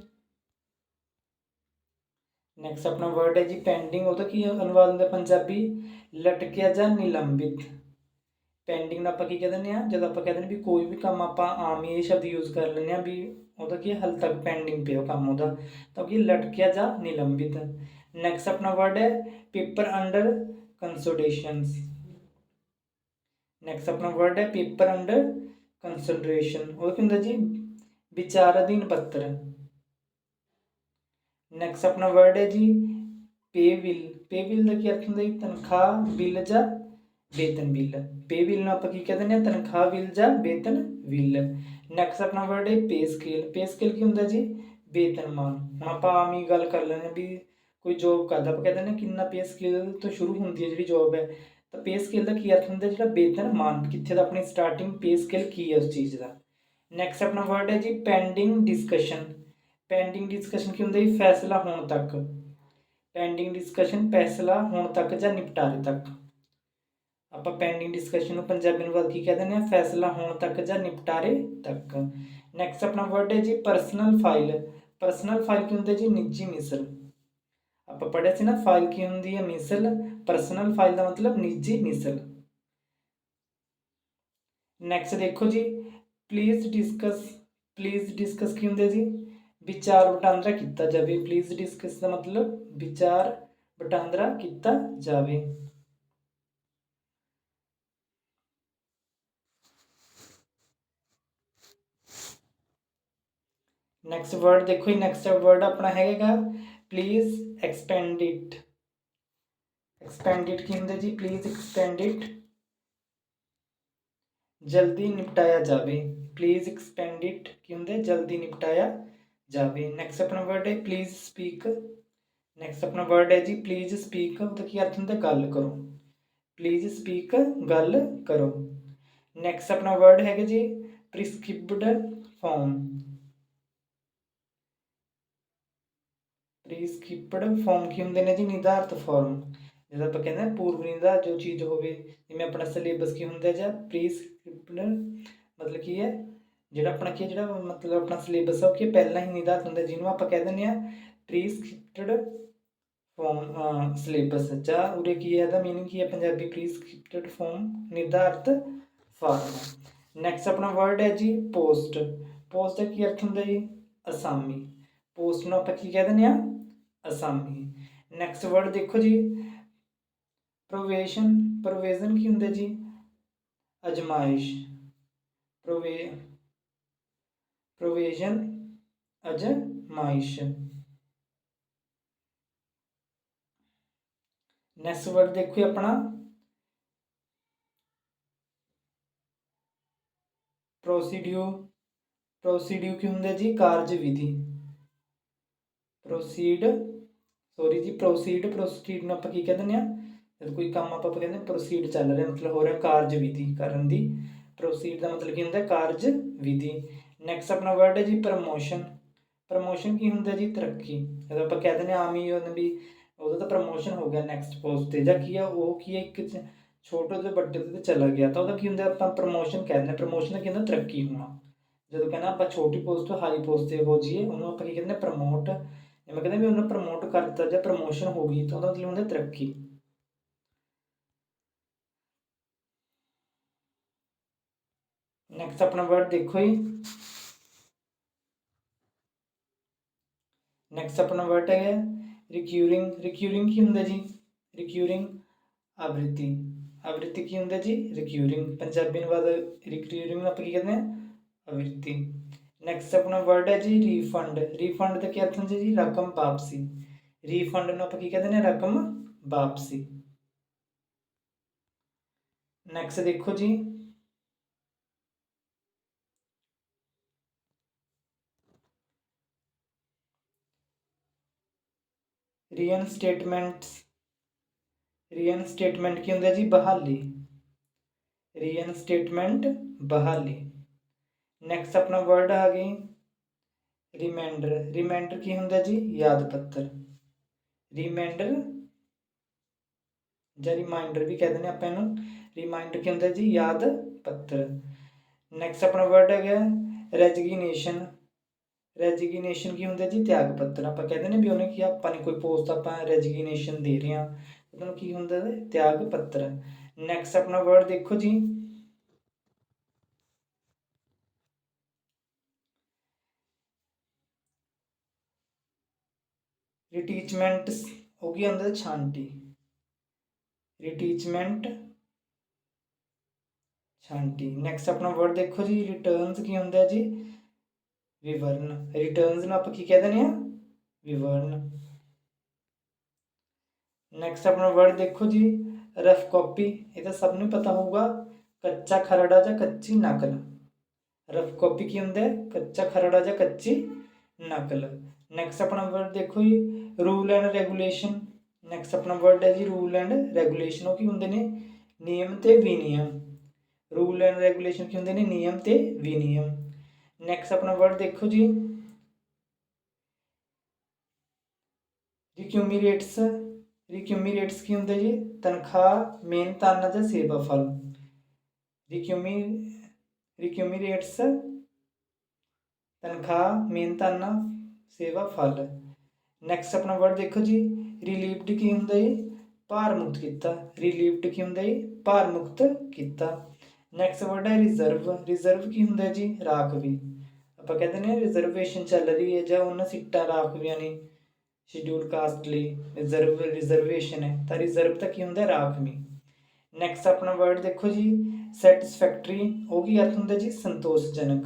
ਨੈਕਸਟ ਆਪਣਾ ਵਰਡ ਹੈ ਜੀ ਪੈਂਡਿੰਗ ਉਹਦਾ ਕੀ ਅਨੁਵਾਦ ਹੁੰਦਾ ਪੰਜਾਬੀ? ਲਟਕਿਆ ਜਾਂ ਨਿਲੰਬਿਤ। ਪੈਂਡਿੰਗ ਦਾ ਆਪਾਂ ਕੀ ਕਹਿ ਦਿੰਦੇ ਆ ਜਦੋਂ ਆਪਾਂ ਕਹਿੰਦੇ ਨੇ ਵੀ ਕੋਈ ਵੀ ਕੰਮ ਆਪਾਂ ਆਮ ਹੀ ਇਹ ਸ਼ਬਦ ਯੂਜ਼ ਕਰ ਲੈਂਦੇ ਆ ਵੀ ਉਹਦਾ ਕੀ ਹਾਲ ਤੱਕ ਪੈਂਡਿੰਗ ਪਿਆ ਕੰਮ ਉਹਦਾ। ਤਾਂ ਕੀ ਲਟਕਿਆ ਜਾਂ ਨਿਲੰਬਿਤ। ਨੈਕਸਟ ਆਪਣਾ ਵਰਡ ਹੈ ਪੇਪਰ ਅੰਡਰ ਕੰਸੋਡੇਸ਼ਨਸ ਨੈਕਸਟ ਆਪਣਾ ਵਰਡ ਹੈ ਪੇਪਰ ਅੰਡਰ ਕੰਸੀਡਰੇਸ਼ਨ ਉਹ ਕੀ ਹੁੰਦਾ ਜੀ? ਵਿਚਾਰਾਧੀਨ ਪੱਤਰ। ਨੈਕਸਟ ਆਪਣਾ ਵਰਡ ਹੈ ਜੀ ਪੇ ਬਿਲ ਪੇ ਬਿਲ ਦਾ ਕੀ ਅਰਥ ਹੁੰਦਾ ਜੀ? ਤਨਖਾਹ, ਬਿੱਲ ਜਾਂ ਵੇਤਨ ਬਿੱਲ। ਪੇ ਬਿੱਲ ਨੂੰ ਆਪਾਂ ਕੀ ਕਹਿੰਦੇ ਨੇ ਤਨਖਾਹ ਬਿੱਲ ਜਾਂ ਵੇਤਨ ਬਿੱਲ। ਨੈਕਸਟ ਆਪਣਾ ਵਰਡ ਹੈ ਪੇ ਸਕੇਲ ਪੇ ਸਕੇਲ ਕੀ ਹੁੰਦਾ ਜੀ? ਵੇਤਨਮਾਨ ਹੁਣ ਆਪਾਂ ਆਮ ਹੀ ਗੱਲ ਕਰ ਲੈਂਦੇ ਹਾਂ ਵੀ ਕੋਈ ਜੋਬ ਕਰਦਾ, ਆਪਾਂ ਕਹਿੰਦੇ ਨੇ ਕਿੰਨਾ ਪੇ ਸਕੇਲ ਤੋਂ ਸ਼ੁਰੂ ਹੁੰਦੀ ਹੈ ਜਿਹੜੀ ਜੋਬ ਹੈ। ਤਾਂ ਪੇ ਸਕੇਲ ਦਾ ਕੀ ਅਰਥ ਹੁੰਦਾ ਜਿਹੜਾ ਵੇਤਨਮਾਨ ਕਿੱਥੇ ਦਾ ਆਪਣੀ ਸਟਾਰਟਿੰਗ ਪੇ ਸਕੇਲ ਕੀ ਹੈ ਉਸ ਚੀਜ਼ ਦਾ? ਨੈਕਸਟ ਆਪਣਾ ਵਰਡ ਹੈ ਜੀ ਪੈਂਡਿੰਗ ਡਿਸਕਸ਼ਨ ਪੈਂਡਿੰਗ ਡਿਸਕਸ਼ਨ ਕੀ ਹੁੰਦਾ ਜੀ? ਫੈਸਲਾ ਹੋਣ ਤੱਕ। ਪੈਂਡਿੰਗ ਡਿਸਕਸ਼ਨ ਫੈਸਲਾ ਹੋਣ ਤੱਕ ਜਾਂ ਨਿਪਟਾਰੇ ਤੱਕ। ਆਪਾਂ ਪੈਂਡਿੰਗ ਡਿਸਕਸ਼ਨ ਨੂੰ ਪੰਜਾਬੀ ਨੂੰ ਕੀ ਕਹਿ ਦਿੰਦੇ ਆ ਫੈਸਲਾ ਹੋਣ ਤੱਕ ਜਾਂ ਨਿਪਟਾਰੇ ਤੱਕ। ਨੈਕਸਟ ਆਪਣਾ ਵਰਡ ਹੈ ਜੀ ਪਰਸਨਲ ਫਾਈਲ ਪਰਸਨਲ ਫਾਈਲ ਕੀ ਹੁੰਦਾ ਜੀ? ਨਿੱਜੀ ਮਿਸਲ। ਆਪਾਂ ਪੜ੍ਹਿਆ ਸੀ ਨਾ ਫਾਈਲ ਕੀ ਹੁੰਦੀ ਹੈ? ਮਿਸਲ। ਪਰਸਨਲ ਫਾਈਲ ਦਾ ਮਤਲਬ ਨਿੱਜੀ ਮਿਸਲ। ਨੈਕਸਟ ਦੇਖੋ ਜੀ। ਪਲੀਜ਼ ਡਿਸਕਸ ਪਲੀਜ਼ ਡਿਸਕਸ ਕੀ ਹੁੰਦੇ ਜੀ? ਵਿਚਾਰ ਵਟਾਂਦਰਾ ਕੀਤਾ ਜਾਵੇ। ਪਲੀਜ਼ ਡਿਸਕਸ ਦਾ ਮਤਲਬ ਵਿਚਾਰ ਵਟਾਂਦਰਾ ਕੀਤਾ ਜਾਵੇ। ਨੈਕਸਟ ਵਰਡ ਦੇਖੋ ਜੀ ਨੈਕਸਟ ਵਰਡ ਆਪਣਾ ਹੈਗਾ please expand it expand it ਕੀ ਹੁੰਦਾ ਜੀ? ਪਲੀਜ਼ ਐਕਸਪੈਂਡ ਇਟ ਜਲਦੀ ਨਿਪਟਾਇਆ ਜਾਵੇ। ਪਲੀਜ਼ ਐਕਸਪੈਂਡ ਇਟ ਕੀ ਹੁੰਦਾ? ਜਲਦੀ ਨਿਪਟਾਇਆ ਜਾਵੇ। ਨੈਕਸਟ ਆਪਣਾ ਵਰਡ ਹੈ ਪਲੀਜ਼ ਸਪੀਕ ਨੈਕਸਟ ਆਪਣਾ ਵਰਡ ਹੈ ਜੀ ਪਲੀਜ਼ ਸਪੀਕ ਉਹਦਾ ਕੀ ਅਰਥ ਹੁੰਦਾ, ਗੱਲ ਕਰੋ। ਪਲੀਜ਼ ਸਪੀਕ ਗੱਲ ਕਰੋ। ਨੈਕਸਟ ਆਪਣਾ ਵਰਡ ਹੈਗਾ ਜੀ ਪ੍ਰਿਸਕ੍ਰਿਪਡ ਫਾਰਮ ਪ੍ਰੀਸਕ੍ਰਿਪਟਡ ਫਾਰਮ ਕੀ ਹੁੰਦੇ ਨੇ ਜੀ? ਨਿਰਧਾਰਤ ਫਾਰਮ ਜਿਹਦਾ ਆਪਾਂ ਕਹਿੰਦੇ ਹਾਂ ਪੂਰਵ ਨਿਰਧਾਰ ਜੋ ਚੀਜ਼ ਹੋਵੇ, ਜਿਵੇਂ ਆਪਣਾ ਸਿਲੇਬਸ ਕੀ ਹੁੰਦਾ ਜਾਂ ਪ੍ਰੀਸਕ੍ਰਿਪਟਡ ਮਤਲਬ ਕੀ ਹੈ? ਜਿਹੜਾ ਆਪਣਾ ਕੀ ਜਿਹੜਾ ਮਤਲਬ ਆਪਣਾ ਸਿਲੇਬਸ ਆ ਉਹ ਕੀ ਪਹਿਲਾਂ ਹੀ ਨਿਰਧਾਰਤ ਹੁੰਦਾ, ਜਿਹਨੂੰ ਆਪਾਂ ਕਹਿ ਦਿੰਦੇ ਆ ਪ੍ਰੀਸਕ੍ਰਿਪਟਡ ਫਾਰਮ ਸਿਲੇਬਸ ਜਾਂ ਉਰੇ ਕੀ ਹੈ? ਇਹਦਾ ਮੀਨਿੰਗ ਕੀ ਹੈ? ਪੰਜਾਬੀ ਪ੍ਰੀਸਕ੍ਰਿਪਟਡ ਫਾਰਮ ਨਿਰਧਾਰਤ ਫਾਰਮ ਨੈਕਸਟ ਆਪਣਾ ਵਰਡ ਹੈ ਜੀ ਪੋਸਟ ਪੋਸਟ ਦਾ ਕੀ ਅਰਥ ਹੁੰਦਾ ਜੀ? ਅਸਾਮੀ। ਪੋਸਟ ਨੂੰ ਆਪਾਂ ਕੀ ਕਹਿ ਦਿੰਦੇ ਆ ਅਸਾਮੀ। ਨੈਕਸਟ ਵਰਡ ਦੇਖੋ ਜੀ। ਪ੍ਰੋਵੇਸ਼ਨ ਪ੍ਰੋਵੀਜ਼ਨ ਕੀ ਹੁੰਦਾ ਜੀ? ਅਜਮਾਇਸ਼। ਪ੍ਰੋਵੇ ਪ੍ਰੋਵੀਜ਼ਨ ਅਜਮਾਇਸ਼। ਨੈਕਸਟ ਵਰਡ ਦੇਖੋ ਜੀ ਆਪਣਾ। ਪ੍ਰੋਸੀਡਿਊ ਪ੍ਰੋਸੀਡਿਊ ਕੀ ਹੁੰਦਾ ਜੀ? ਕਾਰਜ ਵਿਧੀ। ਪ੍ਰੋਸੀਡ ਸੌਰੀ ਜੀ ਪ੍ਰੋਸੀਡ ਪ੍ਰੋਸੀਡ ਨੂੰ ਆਪਾਂ ਕੀ ਕਹਿ ਦਿੰਦੇ ਆ ਜਦ ਕੋਈ ਕੰਮ ਆਪਾਂ ਕਹਿੰਦੇ ਪ੍ਰੋਸੀਡ ਚੱਲ ਰਿਹਾ, ਮਤਲਬ ਹੋ ਰਿਹਾ ਕਾਰਜ ਵਿਧੀ ਕਰਨ ਦੀ। ਪ੍ਰੋਸੀਡ ਦਾ ਮਤਲਬ ਕੀ ਹੁੰਦਾ ਹੈ? ਕਾਰਜ ਵਿਧੀ। ਨੈਕਸਟ ਆਪਣਾ ਵਰਡ ਹੈ ਜੀ ਪ੍ਰਮੋਸ਼ਨ ਪ੍ਰਮੋਸ਼ਨ ਕੀ ਹੁੰਦਾ ਜੀ? ਤਰੱਕੀ। ਜਦੋਂ ਆਪਾਂ ਕਹਿ ਦਿੰਦੇ ਆ ਆਮ ਹੀ ਉਹਨੇ ਵੀ ਉਹਦਾ ਤਾਂ ਪ੍ਰਮੋਸ਼ਨ ਹੋ ਗਿਆ ਨੈਕਸਟ ਪੋਸਟ ਤੇ। ਜਾਂ ਕੀ ਆ, ਉਹ ਕੀ ਹੈ ਇੱਕ ਛੋਟੇ ਤੋਂ ਵੱਡੇ ਤੇ ਚਲਾ ਗਿਆ। ਤਾਂ ਉਹਦਾ ਕੀ ਹੁੰਦਾ ਆਪਾਂ ਪ੍ਰਮੋਸ਼ਨ ਕਹਿੰਦੇ ਪ੍ਰਮੋਸ਼ਨ ਦਾ ਕੀ ਹੁੰਦਾ? ਤਰੱਕੀ ਹੋਣਾ। ਜਦੋਂ ਕਹਿੰਦਾ ਆਪਾਂ ਛੋਟੀ ਪੋਸਟ ਤੋਂ ਹਾਈ ਪੋਸਟ ਤੇ ਹੋ ਜਾਈਏ, ਉਹਨੂੰ ਆਪਾਂ ਕੀ ਕਹਿੰਦੇ ਪ੍ਰਮੋਟ ਜਿਵੇਂ ਕਹਿੰਦੇ ਵੀ ਉਹਨੂੰ ਪ੍ਰਮੋਟ ਕਰਤਾ ਜਾਂ ਪ੍ਰਮੋਸ਼ਨ ਹੋ ਗਈ ਤਾਂ ਉਹਦਾ ਮਤਲਬ ਹੁੰਦਾ ਤਰੱਕੀ। ਨੈਕਸਟ ਆਪਣਾ ਵਰਡ ਦੇਖੋ ਜੀ। ਨੈਕਸਟ ਆਪਣਾ ਵਰਡ ਹੈ ਰਿਕਿਊਰਿੰਗ ਰਿਕਿਊਰਿੰਗ ਕੀ ਹੁੰਦਾ ਜੀ? ਰਿਕਿਊਰਿੰਗ ਆਵ੍ਰਿਤੀ। ਆਵ੍ਰਿਤੀ ਕੀ ਹੁੰਦਾ ਜੀ? ਰਿਕਿਊਰਿੰਗ ਪੰਜਾਬੀ ਨੂੰ ਬਾਅਦ ਰਿਕਿਊਰਿੰਗ ਆਪਾਂ ਕੀ ਕਹਿੰਦੇ ਆ? ਆਵ੍ਰਿਤੀ। ਨੈਕਸਟ ਆਪਣਾ ਵਰਡ ਹੈ ਜੀ ਰੀਫੰਡ ਰੀਫੰਡ ਦਾ ਕੀ ਅਰਥ ਹੁੰਦਾ ਜੀ? ਰਕਮ ਵਾਪਸੀ। ਰੀਫੰਡ ਨੂੰ ਆਪਾਂ ਕੀ ਕਹਿੰਦੇ ਨੇ? ਰਕਮ ਵਾਪਸੀ। ਨੈਕਸਟ ਦੇਖੋ ਜੀ। ਰੀਅਨ ਸਟੇਟਮੈਂਟਸ ਰੀਅਨ ਸਟੇਟਮੈਂਟ ਕੀ ਹੁੰਦਾ ਜੀ? ਬਹਾਲੀ। ਰੀਅਨ ਸਟੇਟਮੈਂਟ ਬਹਾਲੀ। ਨੈਕਸਟ ਆਪਣਾ ਵਰਡ ਆ ਗਈ ਰਿਮਾਈਂਡਰ ਰਿਮਾਈਂਡਰ ਕੀ ਹੁੰਦਾ ਜੀ? ਯਾਦ ਪੱਤਰ। ਰਿਮਾਈਂਡਰ ਜਾਂ ਰਿਮਾਈਂਡਰ ਵੀ ਕਹਿੰਦੇ ਨੇ ਆਪਾਂ ਇਹਨੂੰ। ਰਿਮਾਈਂਡਰ ਕੀ ਹੁੰਦਾ ਜੀ? ਯਾਦ ਪੱਤਰ। ਨੈਕਸਟ ਆਪਣਾ ਵਰਡ ਹੈਗਾ ਰੈਜਿਗਨੇਸ਼ਨ ਰੈਜਿਗਨੇਸ਼ਨ ਕੀ ਹੁੰਦਾ ਜੀ? ਤਿਆਗ ਪੱਤਰ। ਆਪਾਂ ਕਹਿੰਦੇ ਨੇ ਵੀ ਉਹਨੇ ਕੀ ਆਪਾਂ ਨੇ ਕੋਈ ਪੋਸਟ ਆਪਾਂ ਰੈਜਿਗਨੇਸ਼ਨ ਦੇ ਰਹੇ ਹਾਂ। ਉਹਨੂੰ ਕੀ ਹੁੰਦਾ ਤਿਆਗ ਪੱਤਰ। ਨੈਕਸਟ ਆਪਣਾ ਵਰਡ ਦੇਖੋ ਜੀ। ਰਿਟੀਚਮੈਂਟਸ ਹੋ ਗਈ ਅੰਦਰ ਛਾਂਟੀ। ਛਾਂਟੀ। ਨੈਕਸਟ ਆਪਣਾ ਵਰਡ ਦੇਖੋ ਜੀ ਰਿਟਰਨਸ ਕੀ ਹੁੰਦਾ ਜੀ? ਵਿਵਰਨ। ਰਿਟਰਨਸ ਨੂੰ ਆਪਾਂ ਕੀ ਕਹਿ ਦਿੰਦੇ ਆ? ਵਿਵਰਨ। ਨੈਕਸਟ ਆਪਣਾ ਵਰਡ ਦੇਖੋ ਜੀ ਰਫ ਕਾਪੀ ਇਹ ਤਾਂ ਸਭ ਨੂੰ ਪਤਾ ਹੋਊਗਾ, ਕੱਚਾ ਖਰੜਾ ਜਾਂ ਕੱਚੀ ਨਕਲ। ਰਫ ਕਾਪੀ ਕੀ ਹੁੰਦਾ ਹੈ ਕੱਚਾ ਖਰੜਾ ਜਾਂ ਕੱਚੀ ਨਕਲ। ਨੈਕਸਟ ਆਪਣਾ ਵਰਡ ਦੇਖੋ ਜੀ ਰੂਲ ਐਂਡ ਰੈਗੂਲੇਸ਼ਨ। ਨੈਕਸਟ ਆਪਣਾ ਵਰਡ ਹੈ ਜੀ, ਰੂਲ ਐਂਡ ਰੈਗੂਲੇਸ਼ਨ। ਉਹ ਕੀ ਹੁੰਦੇ ਨੇ? ਨਿਯਮ ਤੇ ਵਿਨਿਯਮ। ਰੂਲ ਐਂਡ ਰੈਗੂਲੇਸ਼ਨ ਕੀ ਹੁੰਦੇ ਨੇ? ਨਿਯਮ ਤੇ ਵਿਨਿਯਮ। ਨੈਕਸਟ ਆਪਣਾ ਵਰਡ ਦੇਖੋ ਜੀ। ਰਿਕਿਊਮੀਰੇਟਸ ਰਿਕਿਊਮੀਰੇਟਸ ਕੀ ਹੁੰਦੇ ਜੀ? ਤਨਖਾਹ ਮਿਹਨਤਾਨਾ ਜਾਂ ਸੇਵਾ ਫਲ। ਰਿਕਿਊਮੀ ਰਿਕਿਊਮੀਰੇਟਸ ਤਨਖਾਹ ਮਿਹਨਤਾਨਾ ਸੇਵਾ ਫਲ। ਨੈਕਸਟ ਆਪਣਾ ਵਰਡ ਦੇਖੋ ਜੀ ਰਿਲੀਵਡ ਕੀ ਹੁੰਦਾ ਜੀ? ਭਾਰ ਮੁਕਤ ਕੀਤਾ। ਰਿਲੀਵਡ ਕੀ ਹੁੰਦਾ ਜੀ? ਭਾਰ ਮੁਕਤ ਕੀਤਾ। ਨੈਕਸਟ ਵਰਡ ਹੈ ਰਿਜ਼ਰਵ ਰਿਜ਼ਰਵ ਕੀ ਹੁੰਦਾ ਜੀ? ਰਾਖਵੀ ਆਪਾਂ ਕਹਿੰਦੇ ਨੇ ਰਿਜ਼ਰਵੇਸ਼ਨ ਚੱਲ ਰਹੀ ਹੈ ਜਾਂ ਉਹਨਾਂ ਸੀਟਾਂ ਰਾਖਵੀਆਂ ਨੇ ਸ਼ਡਿਊਲ ਕਾਸਟ ਲਈ। ਰਿਜ਼ਰਵ ਰਿਜ਼ਰਵੇਸ਼ਨ ਹੈ। ਤਾਂ ਰਿਜ਼ਰਵ ਤਾਂ ਕੀ ਹੁੰਦਾ? ਰਾਖਵੀ ਨੈਕਸਟ ਆਪਣਾ ਵਰਡ ਦੇਖੋ ਜੀ। ਸੈਟੀਸਫੈਕਟਰੀ ਉਹ ਕੀ ਅਰਥ ਹੁੰਦਾ ਜੀ? ਸੰਤੋਸ਼ਜਨਕ।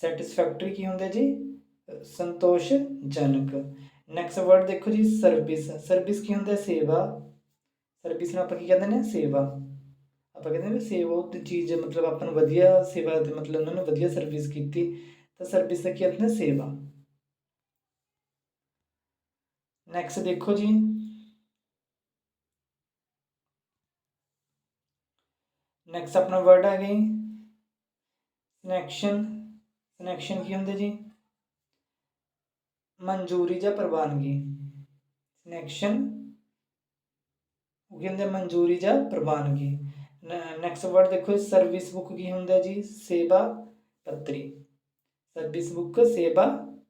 ਸੈਟੀਸਫੈਕਟਰੀ ਕੀ ਹੁੰਦਾ ਜੀ? ਅ, ਸੰਤੋਸ਼ਜਨਕ। ਨੈਕਸਟ ਵਰਡ ਦੇਖੋ ਜੀ ਸਰਵਿਸ ਸਰਵਿਸ ਕੀ ਹੁੰਦਾ? ਸੇਵਾ। ਸਰਵਿਸ ਨੂੰ ਆਪਾਂ ਕੀ ਕਹਿੰਦੇ ਨੇ? ਸੇਵਾ। ਆਪਾਂ ਕਹਿੰਦੇ ਨੇ ਵੀ ਸੇਵਾ ਉਹ ਚੀਜ਼ ਮਤਲਬ ਆਪਾਂ ਨੂੰ ਵਧੀਆ ਸੇਵਾ ਦੇ ਮਤਲਬ ਉਹਨਾਂ ਨੇ ਵਧੀਆ ਸਰਵਿਸ ਕੀਤੀ। ਤਾਂ ਸਰਵਿਸ ਦਾ ਕੀ ਅਰਥ ਹੈ ਸੇਵਾ। ਨੈਕਸਟ ਦੇਖੋ ਜੀ। ਨੈਕਸਟ ਆਪਣਾ ਵਰਡ ਆ ਗਈ। ਸਿਲੈਕਸ਼ਨ ਸਿਲੈਕਸ਼ਨ ਕੀ ਹੁੰਦੇ ਜੀ? मंजूरी या परवानगी नेक्शन ਕੀ ਹੁੰਦੇ ਮਨਜ਼ੂਰੀ ਜਾਂ ਪ੍ਰਵਾਨਗੀ। ਨੈਕਸਟ ਵਰਡ ਦੇਖੋ ਸਰਵਿਸ ਬੁੱਕ ਕੀ ਹੁੰਦਾ ਜੀ? ਸੇਵਾ ਪੱਤਰੀ। ਸਰਵਿਸ ਬੁੱਕ ਸੇਵਾ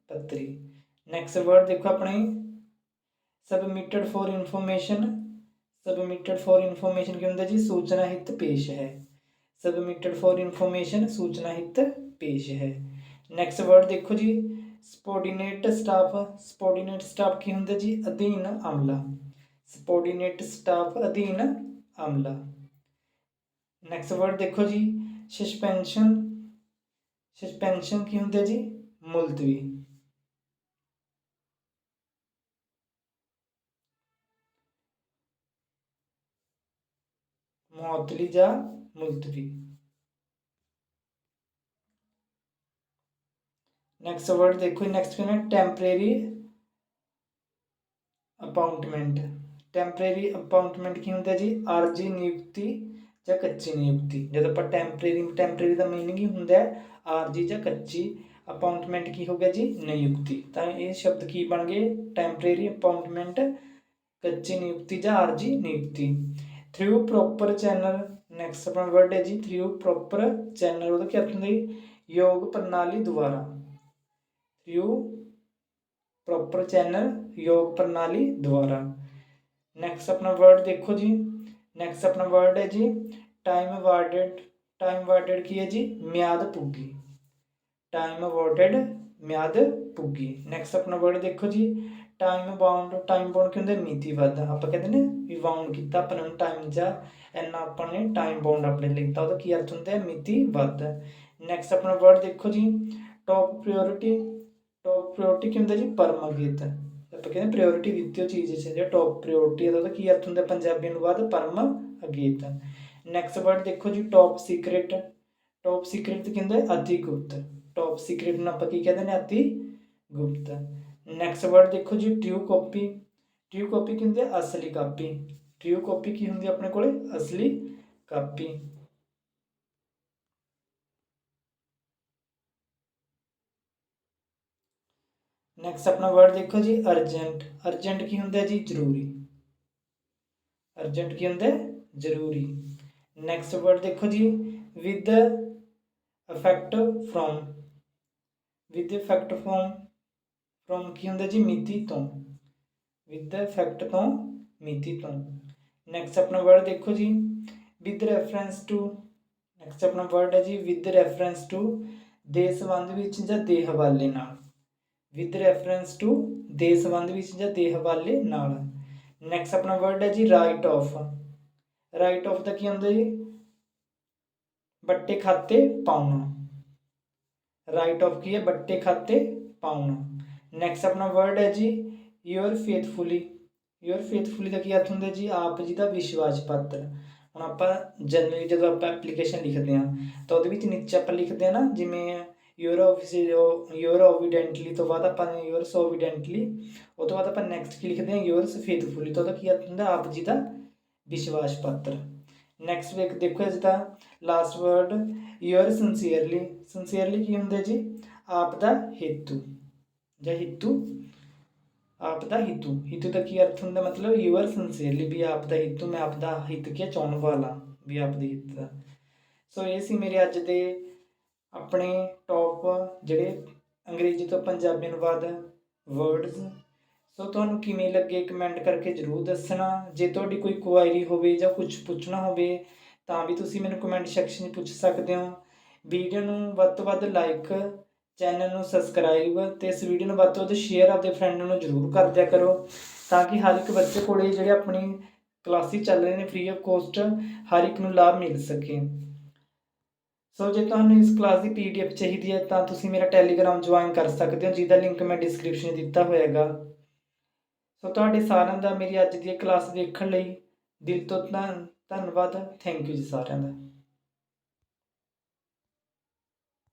ਪੱਤਰੀ। ਨੈਕਸਟ ਵਰਡ ਦੇਖੋ ਆਪਣੇ। Submitted for information submitted for information ਕੀ ਹੁੰਦਾ ਜੀ? ਸੂਚਨਾ ਹਿੱਤ ਪੇਸ਼ ਹੈ। ਸਬਮਿਟਡ ਫॉर ਇਨਫੋਰਮੇਸ਼ਨ ਸੂਚਨਾ ਹਿੱਤ ਪੇਸ਼ ਹੈ। ਨੈਕਸਟ ਵਰਡ ਦੇਖੋ ਜੀ। ਸਪੋਰਡੀਨੇਟ ਸਟਾਫ ਸਪੋਰਡੀਨੇਟ ਸਟਾਫ ਕੀ ਹੁੰਦਾ ਜੀ? ਅਧੀਨ ਅਮਲਾ। ਸਪੋਰਡੀਨੇਟ ਸਟਾਫ, ਅਧੀਨ ਅਮਲਾ। ਨੈਕਸਟ ਵਰਡ ਦੇਖੋ ਜੀ। ਸਸਪੈਂਸ਼ਨ ਸਸਪੈਂਸ਼ਨ ਕੀ ਹੁੰਦਾ ਜੀ? ਮੁਲਤਵੀ। ਮੁਅੱਤਲੀ ਜਾਂ ਮੁਲਤਵੀ। ਨੈਕਸਟ ਵਰਡ ਦੇਖੋ ਨੈਕਸਟ ਕੀ ਹੈ? ਟੈਂਪਰੇਰੀ ਅਪਾਉਂਟਮੈਂਟ ਟੈਂਪਰੇਰੀ ਅਪਾਉਂਟਮੈਂਟ ਕੀ ਹੁੰਦਾ ਜੀ? ਆਰਜੀ ਨਿਯੁਕਤੀ ਜਾਂ ਕੱਚੀ ਨਿਯੁਕਤੀ। ਜਦੋਂ ਆਪਾਂ ਟੈਂਪਰੇਰੀ ਟੈਂਪਰੇਰੀ ਦਾ ਮੀਨਿੰਗ ਹੀ ਹੁੰਦਾ ਹੈ ਆਰਜੀ ਜਾਂ ਕੱਚੀ ਅਪਾਉਂਟਮੈਂਟ ਕੀ ਹੋ ਗਿਆ ਜੀ? ਨਿਯੁਕਤੀ। ਤਾਂ ਇਹ ਸ਼ਬਦ ਕੀ ਬਣ ਗਏ? ਟੈਂਪਰੇਰੀ ਅਪਾਉਂਟਮੈਂਟ ਕੱਚੀ ਨਿਯੁਕਤੀ ਜਾਂ ਆਰਜੀ ਨਿਯੁਕਤੀ। ਥਰੂ ਪ੍ਰੋਪਰ ਚੈਨਲ ਨੈਕਸਟ ਆਪਣਾ ਵਰਡ ਹੈ ਜੀ ਥਰੂ ਪ੍ਰੋਪਰ ਚੈਨਲ ਉਹਦਾ ਕੀ ਅਰਥ ਹੁੰਦਾ ਜੀ? ਯੋਗ ਪ੍ਰਣਾਲੀ ਦੁਆਰਾ। ਥਰੂ ਪ੍ਰੋਪਰ ਚੈਨਲ ਯੋਗ ਪ੍ਰਣਾਲੀ ਦੁਆਰਾ ਨੈਕਸਟ ਆਪਣਾ ਵਰਡ ਦੇਖੋ ਜੀ। ਨੈਕਸਟ ਆਪਣਾ ਵਰਡ ਹੈ ਜੀ। ਟਾਈਮ ਅਵਾਰਡਡ ਟਾਈਮ ਅਵਾਰਡਡ ਕੀ ਹੈ ਜੀ? ਮਿਆਦ ਪੁੱਗੀ। ਟਾਈਮ ਅਵਾਰਡਡ ਮਿਆਦ ਪੁੱਗੀ। ਨੈਕਸਟ ਆਪਣਾ ਵਰਡ ਦੇਖੋ ਜੀ। ਟਾਈਮ ਬਾਉਂਡ ਟਾਈਮ ਬਾਉਂਡ ਕੀ ਹੁੰਦਾ? ਮਿਤੀ ਮਿਤੀਬੱਧ ਆਪਾਂ ਕਹਿੰਦੇ ਨੇ ਵੀ ਬਾਉਂਡ ਕੀਤਾ, ਆਪਾਂ ਨੂੰ ਟਾਈਮ ਜਾਂ ਇੰਨਾ ਆਪਾਂ ਨੇ ਟਾਈਮ ਬਾਉਂਡ ਆਪਣੇ ਲਈ ਤਾਂ ਉਹਦਾ ਕੀ ਅਰਥ ਹੁੰਦਾ ਹੈ? ਮਿਤੀਬੱਧ ਨੈਕਸਟ ਆਪਣਾ ਵਰਡ ਦੇਖੋ ਜੀ। ਟੌਪ ਪ੍ਰਾਇੋਰਟੀ ਪ੍ਰਾਇੋਰਟੀ ਕੀ ਹੁੰਦਾ ਜੀ? ਪਰਮ ਅਗੇਤ ਆਪਾਂ ਕਹਿੰਦੇ ਪ੍ਰਾਇੋਰਟੀ ਦਿੱਤੀ ਉਹ ਚੀਜ਼ ਚ ਜਿਹੜਾ ਟੌਪ ਪ੍ਰਾਇੋਰਟੀ ਹੈ ਉਹਦਾ ਕੀ ਅਰਥ ਹੁੰਦਾ? ਪੰਜਾਬੀ ਅਨੁਵਾਦ ਪਰਮ ਅਗੀਤ ਨੈਕਸਟ ਵਰਡ ਦੇਖੋ ਜੀ ਟੌਪ ਸੀਕ੍ਰੀਟ ਟੌਪ ਸੀਕ੍ਰੀਟ ਕੀ ਹੁੰਦਾ? ਹੈ ਅਤੀ ਗੁਪਤ ਟੌਪ ਸੀਕ੍ਰੀਟ ਨੂੰ ਆਪਾਂ ਕੀ ਕਹਿੰਦੇ ਨੇ? ਅਤੀ ਗੁਪਤ ਨੈਕਸਟ ਵਰਡ ਦੇਖੋ ਜੀ ਟਿਊ ਕਾਪੀ ਟਿਊ ਕਾਪੀ ਕੀ ਹੁੰਦੀ ਹੈ? ਅਸਲੀ ਕਾਪੀ। ਟਿਊ ਕਾਪੀ ਕੀ ਹੁੰਦੀ ਹੈ ਆਪਣੇ ਕੋਲੇ? ਅਸਲੀ ਕਾਪੀ। ਨੈਕਸਟ ਆਪਣਾ ਵਰਡ ਦੇਖੋ ਜੀ ਅਰਜੈਂਟ ਅਰਜੈਂਟ ਕੀ ਹੁੰਦਾ ਜੀ? ਜ਼ਰੂਰੀ। ਅਰਜੈਂਟ ਕੀ ਹੁੰਦਾ? ਜ਼ਰੂਰੀ। ਨੈਕਸਟ ਵਰਡ ਦੇਖੋ ਜੀ with effect from with effect from from ਕੀ ਹੁੰਦਾ ਜੀ? ਮਿਤੀ ਤੋਂ। ਵਿਦ ਇਫੈਕਟ ਤੋਂ ਮਿਤੀ ਤੋਂ। ਨੈਕਸਟ ਆਪਣਾ ਵਰਡ ਦੇਖੋ ਜੀ ਵਿਦ ਰੈਫਰੈਂਸ ਟੂ ਨੈਕਸਟ ਆਪਣਾ ਵਰਡ ਹੈ ਜੀ ਵਿਦ ਰੈਫਰੈਂਸ ਟੂ ਦੇ ਸੰਬੰਧ ਵਿੱਚ ਜਾਂ ਦੇ ਹਵਾਲੇ ਨਾਲ। ਵਿਦ ਰੈਫਰੈਂਸ ਟੂ ਦੇ ਸੰਬੰਧ ਵਿੱਚ ਜਾਂ ਦੇ ਹਵਾਲੇ ਨਾਲ। ਨੈਕਸਟ ਆਪਣਾ ਵਰਡ ਹੈ ਜੀ ਰਾਈਟ ਆਫ ਰਾਈਟ ਆਫ ਦਾ ਕੀ ਹੁੰਦਾ ਜੀ? ਬੱਟੇ ਖਾਤੇ ਪਾਉਣਾ। ਰਾਈਟ ਆਫ ਕੀ ਹੈ? ਬੱਟੇ ਖਾਤੇ ਪਾਉਣਾ। ਨੈਕਸਟ ਆਪਣਾ ਵਰਡ ਹੈ ਜੀ ਯੂਅਰ ਫੇਥਫੁਲੀ ਯੂਅਰ ਫੇਥਫੁਲੀ ਦਾ ਕੀ ਅਰਥ ਹੁੰਦਾ ਜੀ? ਆਪ ਜੀ ਦਾ ਵਿਸ਼ਵਾਸ ਪਾਤਰ। ਹੁਣ ਆਪਾਂ ਜਨਰਲੀ ਜਦੋਂ ਆਪਾਂ ਐਪਲੀਕੇਸ਼ਨ ਲਿਖਦੇ ਹਾਂ, ਤਾਂ ਉਹਦੇ ਵਿੱਚ ਨੀਚੇ ਆਪਾਂ ਲਿਖਦੇ ਹਾਂ ਨਾ, ਜਿਵੇਂ ਯੂਅਰ ਆਫਿਸ uh, ਤੋਂ ਬਾਅਦ ਆਪਾਂ ਨੇ ਯੂਅਰ ਸੋਵੀਡੈਂਟਲੀ ਉਹ ਤੋਂ ਬਾਅਦ ਆਪਾਂ ਨੈਕਸਟ ਕੀ ਲਿਖਦੇ ਹਾਂ? ਯੂਅਰਸ ਫੇਥਫੁਲੀ ਤਾਂ ਕੀ ਹੁੰਦਾ? ਆਪ ਜੀ ਦਾ ਵਿਸ਼ਵਾਸ ਪਾਤਰ। ਨੈਕਸਟ ਵੇਖ, ਦੇਖੋ ਇਸ ਦਾ last word your sincerely sincerely ਕੀ ਹੁੰਦਾ ਜੀ? ਆਪ ਦਾ ਹੇਤੂ। ਜਾਂ ਹਿੱਤੂ। ਆਪ ਦਾ ਹਿੱਤੂ। ਹਿੱਤੂ ਦਾ ਕੀ ਅਰਥ ਹੁੰਦਾ? ਮਤਲਬ ਯੂਅਰ ਸਿੰਸੀਅਰਲੀ ਵੀ ਆਪ ਦਾ ਹਿੱਤੂ, ਮੈਂ ਆਪ ਦਾ ਹਿੱਤ ਕੀ ਚਾਹਣ ਵਾਲਾ, ਵੀ ਆਪ ਦੀ ਹਿੱਤ ਦਾ। ਸੋ ਇਹ ਸੀ ਮੇਰੇ ਅੱਜ ਦੇ ਆਪਣੇ ਟੌਪ ਜਿਹੜੇ ਅੰਗਰੇਜ਼ੀ ਤੋਂ ਪੰਜਾਬੀ ਅਨੁਵਾਦ ਵਰਡਸ ਸੋ ਤੁਹਾਨੂੰ ਕਿਵੇਂ ਲੱਗੇ ਕਮੈਂਟ ਕਰਕੇ ਜਰੂਰ ਦੱਸਣਾ। ਜੇ ਤੁਹਾਡੀ ਕੋਈ ਕੁਆਇਰੀ ਹੋਵੇ ਜਾਂ ਕੁਝ ਪੁੱਛਣਾ ਹੋਵੇ, ਤਾਂ ਵੀ ਤੁਸੀਂ ਮੈਨੂੰ ਕਮੈਂਟ ਸੈਕਸ਼ਨ 'ਚ ਪੁੱਛ ਸਕਦੇ ਹੋ। ਵੀਡੀਓ ਨੂੰ ਵੱਧ ਤੋਂ ਵੱਧ ਲਾਈਕ ਚੈਨਲ ਨੂੰ ਸਬਸਕ੍ਰਾਈਬ ਤੇ ਇਸ ਵੀਡੀਓ ਨੂੰ ਵੱਧ ਤੋਂ ਵੱਧ ਸ਼ੇਅਰ ਆਪਣੇ ਫਰੈਂਡ ਨੂੰ ਜਰੂਰ ਕਰ ਦਿਆ ਕਰੋ, ਤਾਂ ਕਿ ਹਰ ਇੱਕ ਬੱਚੇ ਕੋਲੇ ਜਿਹੜੇ ਆਪਣੀ ਕਲਾਸਿਸ ਚੱਲ ਰਹੇ ਨੇ ਫ੍ਰੀ ਆਫ ਕੋਸਟ ਹਰ ਇੱਕ ਨੂੰ ਲਾਭ ਮਿਲ ਸਕੇ। ਸੋ ਜੇ ਤੁਹਾਨੂੰ ਇਸ ਕਲਾਸ ਦੀ ਪੀਡੀਐਫ ਚਾਹੀਦੀ ਹੈ, ਤਾਂ ਤੁਸੀਂ ਮੇਰਾ ਟੈਲੀਗ੍ਰਾਮ ਜੁਆਇਨ ਕਰ ਸਕਦੇ ਹੋ, ਜਿਹਦਾ ਲਿੰਕ ਮੈਂ ਡਿਸਕ੍ਰਿਪਸ਼ਨ ਦਿੱਤਾ ਹੋਏਗਾ ਸੋ ਤੁਹਾਡੇ ਸਾਰਿਆਂ ਦਾ ਮੇਰੀ ਅੱਜ ਦੀ ਕਲਾਸ ਦੇਖਣ ਲਈ ਦਿਲ ਤੋਂ ਧੰਨ- ਧੰਨਵਾਦ। ਥੈਂਕ ਯੂ ਜੀ ਸਾਰਿਆਂ ਦਾ।